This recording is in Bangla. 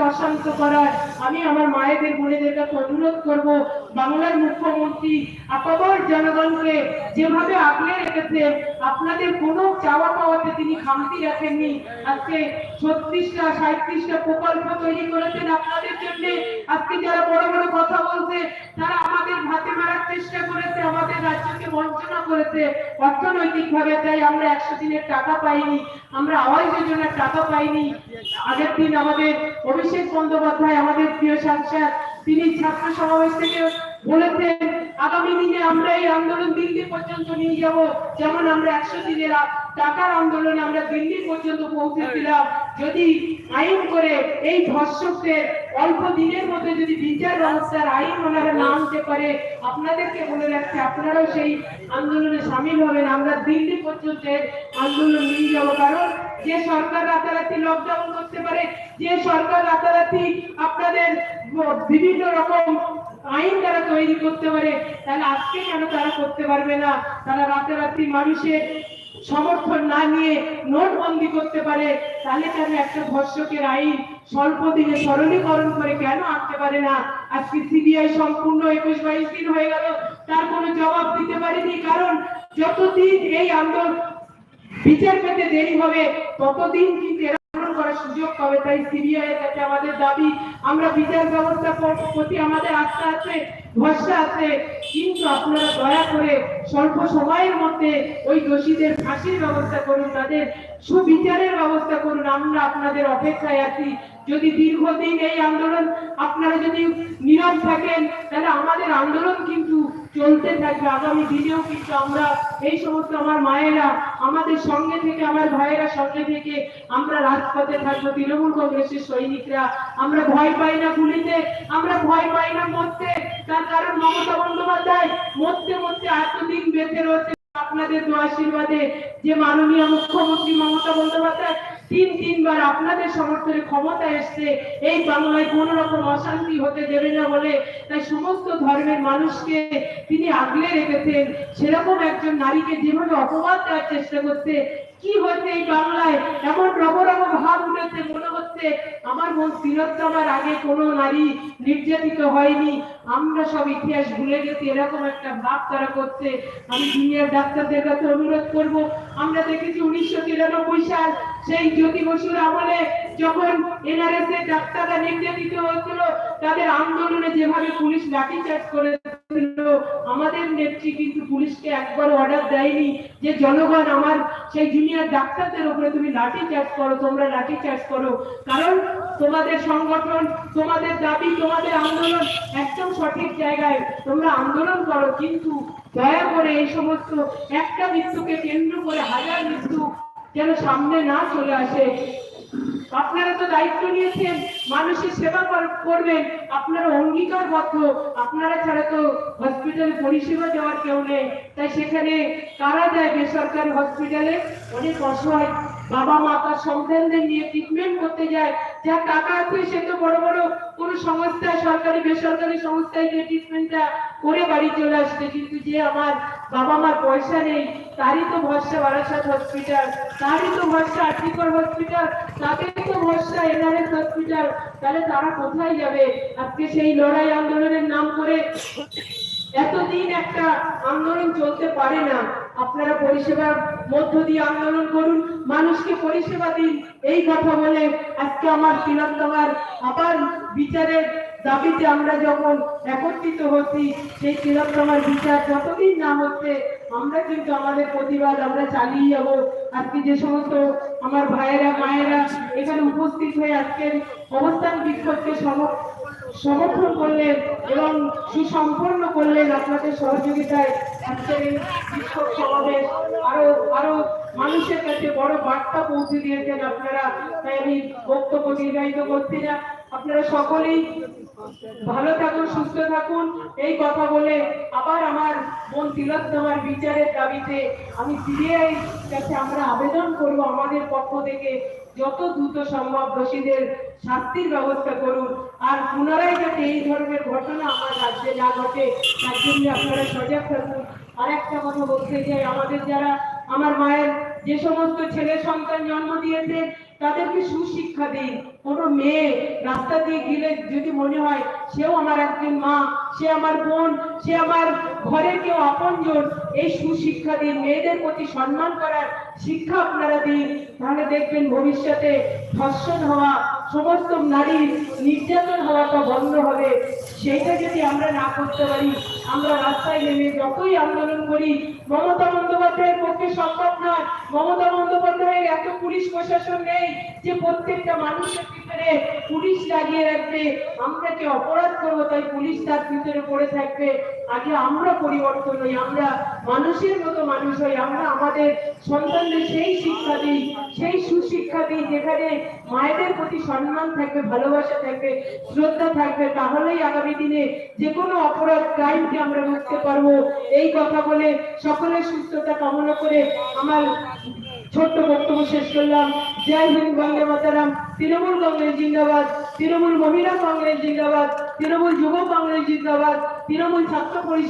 বাংলাকে অশান্ত করার। আমি আমার মায়েদের, বোনেদের কাছে অনুরোধ করব, বাংলার মুখ্যমন্ত্রী আপাবর জনগণকে যেভাবে আগলে রেখেছে, আপনাদের কোনো চাওয়া পাওয়াতে তিনি খামতি রাখেননি। আজকে ছত্রিশটা সাঁত্রিশটা প্রকল্প তৈরি করেছেন আপনাদের জন্য। আজকে যারা বড় বড় কথা বলছে, তারা আমাদের ভাতে মারার চেষ্টা করেছে, আমাদের রাজ্যকে বঞ্চনা করেছে। অর্থনৈতিক ভাবে তাই আমরা একশো দিনের টাকা পাইনি, আমরা আওয়াজ যোজনার টাকা পাইনি। আগের দিন আমাদের অভিষেক বন্দ্যোপাধ্যায়, আমাদের প্রিয় সাংসদ, তিনি ছাত্র সমাবেশ থেকে বলেছেন, আগামী দিনে আমরা এই আন্দোলন দিল্লি পর্যন্ত নিয়ে যাব। যেমন আমরা একশো দিনের টাকার আন্দোলনে আমরা দিল্লি পর্যন্ত পৌঁছেছিলাম। যদি আইন করে এই ধর্ষকদের অল্প দিনের মধ্যে যদি বিচার ব্যবস্থার আইন ওনারা না আনতে পারে, আপনাদেরকে বলে রাখছি, আপনারাও সেই আন্দোলনে সামিল হবেন। আমরা দিল্লি পর্যন্ত আন্দোলন নিয়ে যাব। কারণ যে সরকার রাতারাতি লকডাউন করতে পারে, যে সরকার রাতারাতি আপনাদের বিভিন্ন রকম আইন তারা তৈরি করতে পারে, তাহলে আজকে কেন তারা করতে পারবে না? তারা রাতারাতি মানুষের সমর্থন না নিয়ে নোটবন্দি করতে পারে, তাহলে কেন একটা ধর্ষকের আইন স্বল্প দিনে সরলীকরণ করে কেন আনতে পারে না? আজকে সিবিআই সম্পূর্ণ একুশ বাইশ দিন হয়ে গেল, তার কোনো জবাব দিতে পারেনি, কারণ যতদিন এই আন্দোলন বিচার পেতে দেরি হবে, ততদিন কিন্তু এরা করার সুযোগ পাবে? তাই সিবিআই কাছে আমাদের দাবি, আমরা বিচার ব্যবস্থা প্রতি আমাদের আস্থা আছে, ভরসা আছে, কিন্তু আপনারা দয়া করে স্বল্প সময়ের মধ্যে ওই দোষীদের ফাঁসির ব্যবস্থা করুন, তাদের সুবিচারের ব্যবস্থা করুন, আমরা আপনাদের অপেক্ষায় আছি। যদি দীর্ঘদিন এই আন্দোলন, আপনারা যদি নীরব থাকেন, তাহলে আমাদের আন্দোলন কিন্তু চলতে থাকবে। আগামী দিনেও কিন্তু আমরা এই সমস্ত আমার মায়েরা, আমাদের সঙ্গে থেকে, আমার ভাইয়েরা সঙ্গে থেকে আমরা রাজপথে থাকব। তৃণমূল কংগ্রেসের সৈনিকরা, আমরা ভয় পাই না গুলিতে, আমরা ভয় পাই না মরতে। তার কারণ মমতা বন্দ্যোপাধ্যায় মরতে মরতে এতদিন বেঁচে রয়েছে। আপনাদের আশীর্বাদে যে মাননীয় মুখ্যমন্ত্রী মমতা বন্দ্যোপাধ্যায় তিন, তিনবার আপনাদের সমর্থনে ক্ষমতা এসছে, এই বাংলায় কোন রকম অশান্তি হতে দেবে না বলে। তাই সমস্ত ধর্মের মানুষকে তিনি আগলে রেখেছেন। সেরকম একজন নারীকে যেভাবে অপবাদ দেওয়ার চেষ্টা করছে, কি হয়েছে এই বাংলায়? এমন রব রব ভাব উঠেছে মনে হচ্ছে, আমার মন তিলোত্তমার আগে কোনো নারী নির্যাতিত হয়নি। আমরা সব ইতিহাস ভুলে গেছি, এরকম একটা ভাব তারা করছে। আমি দুনিয়ার ডাক্তারদের কাছে অনুরোধ করব, আমরা দেখেছি তিরানব্বই সাল সেই জ্যোতি বসুর আমলে যখন এনআরএস এর ডাক্তাররা নির্যাতিত হয়েছিল, তাদের আন্দোলনে যেভাবে পুলিশ লাঠিচার্জ করেছিল, আমাদের নেত্রী কিন্তু পুলিশকে একবার অর্ডার দেয়নি যে, জনগণ আমার সেই জুনিয়র ডাক্তারদের উপরে তুমি লাঠি চার্জ করো, তোমরা লাঠি চার্জ করো। কারণ তোমাদের সংগঠন, তোমাদের দাবি, তোমাদের আন্দোলন একদম সঠিক জায়গায় তোমরা আন্দোলন করো, কিন্তু দয়া করে এই সমস্ত একটা মৃত্যুকে কেন্দ্র করে হাজার মৃত্যু যেন সামনে না চলে আসে। আপনারা তো দায়িত্ব নিয়েছেন, মানুষের সেবা কর- করবেন। আপনারা অঙ্গীকারবদ্ধ, আপনারা ছাড়া তো হসপিটালে পরিষেবা দেওয়ার কেউ নেই। তাই সেখানে কারা যায় বেসরকারি হসপিটালে অনেক অসহায় বাবা মা তার সন্তানদের নিয়ে ট্রিটমেন্ট করতে যায়। যা টাকা আছে, সে তো বড় বড় কোনো সংস্থায় সরকারি, বেসরকারি সংস্থায় গিয়ে ট্রিটমেন্টটা করে বাড়ি চলে আসছে। কিন্তু যে আমার বাবা মার পয়সা নেই, তারই তো ভরসা বারাসাত হসপিটাল তারই তো ভরসা আর্টিকর হসপিটাল তাদের তো ভরসা এনআরএস হসপিটাল তাহলে তারা কোথায় যাবে? আজকে সেই লড়াই আন্দোলনের নাম করে এতদিন একটা আন্দোলন চলতে পারে না। আপনারা পরিষেবার মধ্য দিয়ে আন্দোলন করুন। মানুষকে পরিষেবা দিন। এই কথা বলে আজকে আমার তিলোত্তমার আবার বিচারের দাবিতে আমরা যখন একত্রিত হচ্ছি, সেই তিলোত্তমার বিচার যতদিন না হচ্ছে, আমরা কিন্তু আমাদের প্রতিবাদ আমরা চালিয়ে যাব। আজকে যে সমস্ত আমার ভাইয়েরা, মায়েরা এখানে উপস্থিত হয়ে আজকের অবস্থান বিক্ষোভকে সমর্থন করলেন এবং সুসম্পন্ন করলেন আপনাদের সহযোগিতায় আজকের এই শিক্ষক সমাবেশ। আরও আরও মানুষের কাছে বড় বার্তা পৌঁছে দিয়েছেন আপনারা। তাই আমি বক্তব্য দীর্ঘায়িত করছি না। আপনারা সকলেই ভালো থাকুন, সুস্থ থাকুন। এই কথা বলে আবার আমার বোন তিলোত্তমার বিচারের দাবিতে আমি সিবিআই কাছে আমরা আবেদন করব আমাদের পক্ষ থেকে যত দ্রুত সম্ভব দোষীদের শাস্তির ব্যবস্থা করুন। আর পুনরায় যাতে এই ধরনের ঘটনা আমার রাজ্যে না ঘটে, তার জন্য আপনারা সজাগ থাকুন। আর একটা কথা বলতে চাই, আমাদের যারা, আমার মায়ের যে সমস্ত ছেলে সন্তান জন্ম দিয়েছে তাদেরকে সুশিক্ষা দিন। কোনো মেয়ে রাস্তা দিয়ে গেলে যদি মনে হয়, সেও আমার একজন মা, সে আমার বোন, সে আমার ঘরের কেউ আপনজন এই সুশিক্ষা দিন মেয়েদের প্রতি সম্মান করার শিক্ষা আপনারা দিন, তাহলে দেখবেন ভবিষ্যতে ধর্ষণ হওয়া, সমস্ত নারীর নির্যাতন হওয়াটা বন্ধ হবে। সেইটা যদি আমরা না করতে পারি, আমরা রাস্তায় নেমে যতই আন্দোলন করি, মমতা বন্দ্যোপাধ্যায়ের পক্ষে সম্ভব নয়। মমতা বন্দ্যোপাধ্যায়ের এত পুলিশ প্রশাসন নেই যে প্রত্যেকটা মানুষের ভিতরে পুলিশ লাগিয়ে রাখবে। আমরা কি অপরাধ করব? তাই পুলিশ তার ভিতরে পড়ে থাকবে। আগে আমরা পরিবর্তন হই, আমরা মানুষের মতো মানুষ হই, আমরা আমাদের সন্তানদের সেই শিক্ষা দিই, সেই সুশিক্ষা দিই, যেখানে মায়েদের প্রতি সম্মান থাকবে, ভালোবাসা থাকবে, শ্রদ্ধা থাকবে, তাহলেই আগামী দিনে যে কোনো অপরাধ, ক্রাইমকে আমরা রুখতে পারব এই কথা বলে সকলের সুস্থতা কামনা করে আমার ছোট্ট বক্তব্য শেষ করলাম। জয় হিন্দ, বন্দে মাতারাম। তৃণমূল কংগ্রেস জিন্দাবাদ। তৃণমূল মহিলা কংগ্রেস জিন্দাবাদ। তৃণমূল যুব কংগ্রেস জিন্দাবাদ। তৃণমূল ছাত্র পরিষদ